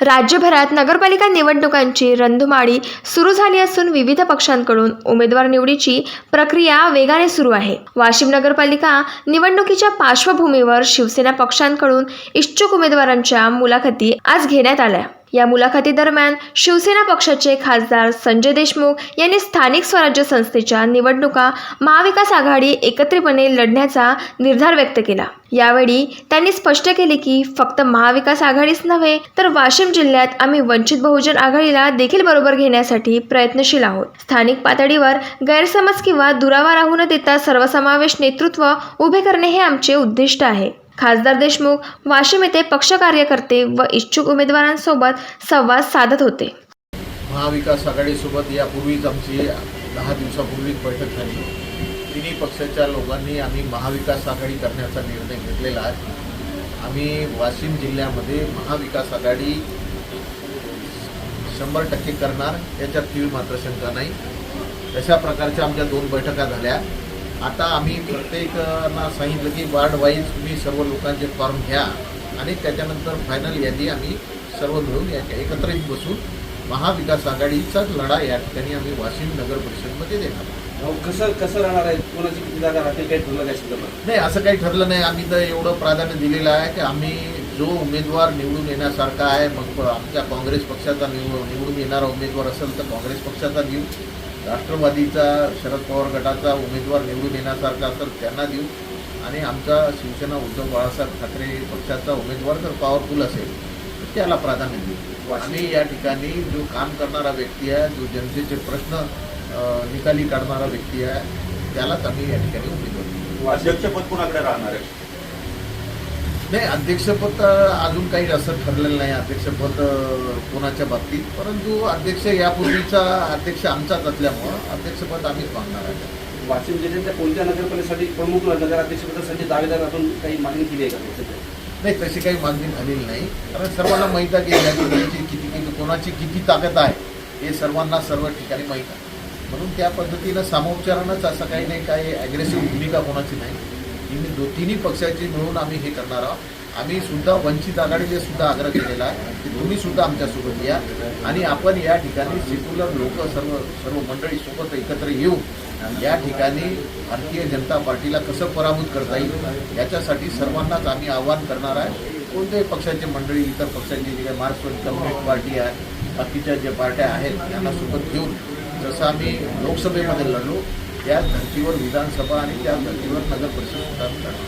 राज्यभरात नगरपालिका निवडणुकांची रंधुमाळी सुरू झाली असून विविध पक्षांकडून उमेदवार निवडीची प्रक्रिया वेगाने सुरू आहे. वाशिम नगरपालिका निवडणुकीच्या पार्श्वभूमीवर शिवसेना पक्षांकडून इच्छुक उमेदवारांच्या मुलाखती आज घेण्यात आल्या. या मुलाखतीदरम्यान शिवसेना पक्षाचे खासदार संजय देशमुख यांनी स्थानिक स्वराज्य संस्थेच्या निवडणुका महाविकास आघाडी एकत्रितपणे लढण्याचा निर्धार व्यक्त केला. यावेळी त्यांनी स्पष्ट केले की फक्त महाविकास आघाडीच नव्हे तर वाशिम जिल्ह्यात आम्ही वंचित बहुजन आघाडीला देखील बरोबर घेण्यासाठी प्रयत्नशील आहोत. स्थानिक पातळीवर गैरसमज किंवा दुरावा राहू न देता सर्वसमावेश नेतृत्व उभे करणे हे आमचे उद्दिष्ट आहे. खासदार देशमुख वाशिम येथे पक्ष कार्यकर्ते व इच्छुक उमेदवारांसोबत संवाद साधत होते. महाविकास आघाडीसोबत यापूर्वीच आमची दहा दिवसापूर्वीच बैठक झाली. तिन्ही पक्षाच्या लोकांनी आम्ही महाविकास आघाडी करण्याचा निर्णय घेतलेला आहे. आम्ही वाशिम जिल्ह्यामध्ये महाविकास आघाडी शंभर टक्के करणार याच्यात तीळ मात्र शंका नाही. तशा प्रकारच्या आमच्या दोन बैठका झाल्या. आता आम्ही प्रत्येकांना सांगितलं की वार्ड वाईज तुम्ही सर्व लोकांचे फॉर्म घ्या आणि त्याच्यानंतर फायनल यादी आम्ही सर्व मिळून या एकत्रित बसून महाविकास आघाडीचाच लढा या ठिकाणी आम्ही वाशिम नगर परिषदमध्ये देणार कसं कसं राहणार आहे? कोणाची किती जागा राहतील? काही ठरलं काय नाही असं काही ठरलं नाही. आम्ही तर एवढं प्राधान्य दिलेलं आहे की आम्ही जो उमेदवार निवडून येण्यासारखा आहे मग आमच्या काँग्रेस पक्षाचा निव निवडून येणारा उमेदवार असेल तर काँग्रेस पक्षाचा देऊ राष्ट्रवादीचा शरद पवार गटाचा उमेदवार निवडून येण्यासारखा असेल त्यांना देऊ. आणि आमचा शिवसेना उद्धव बाळासाहेब ठाकरे पक्षाचा उमेदवार जर पॉवरफुल असेल तर त्याला प्राधान्य देऊ. आणि या ठिकाणी जो काम करणारा व्यक्ती आहे जो जनतेचे प्रश्न निकाली काढणारा व्यक्ती आहे त्यालाच आम्ही या ठिकाणी उमेदवार देऊ. अध्यक्षपद कोणाकडे राहणार आहे? नाही अध्यक्षपद अजून काही असं ठरलेलं नाही अध्यक्षपद कोणाच्या बाबतीत. परंतु अध्यक्ष यापूर्वीचा अध्यक्ष आमचाच असल्यामुळं अध्यक्षपद आम्हीच मागणार आहे वाशिम जिल्ह्याच्या कोणत्या नगरपालिकेसाठी प्रमुख नगराध्यक्षपदासाठी दावेदार आपण काही मागणी केली आहे का? नाही तशी काही मागणी झालेली नाही. कारण सर्वांना माहीत आहे की या ठिकाणची किती किती कोणाची किती ताकद आहे हे सर्वांना सर्व ठिकाणी माहीत आहे. म्हणून त्या पद्धतीनं सामोपचारानंच असं काही नाही काही ॲग्रेसिव्ह भूमिका कोणाची नाही. तिन्ही दो तिन्ही पक्षाची मिळून आम्ही हे करणार आहोत. आम्ही सुद्धा वंचित आघाडीने सुद्धा आग्रह केलेला आहे की तुम्ही सुद्धा आमच्यासोबत या आणि आपण या ठिकाणी सेक्युलर लोक सर्व सर्व मंडळी सोबत एकत्र येऊ. या ठिकाणी भारतीय जनता पार्टीला कसं पराभूत करता येईल याच्यासाठी सर्वांनाच आम्ही आवाहन करणार आहे. कोणत्याही पक्षाचे मंडळी इतर पक्षांची जी काही मार्क्सवादी कम्युनिस्ट पार्टी आहे बाकीच्या ज्या पार्ट्या आहेत यांना सोबत घेऊन जसं आम्ही लोकसभेमध्ये लढलो त्याच धर्तीवर विधानसभा आणि त्याच धर्तीवर नगर परिषद सुद्धा करणार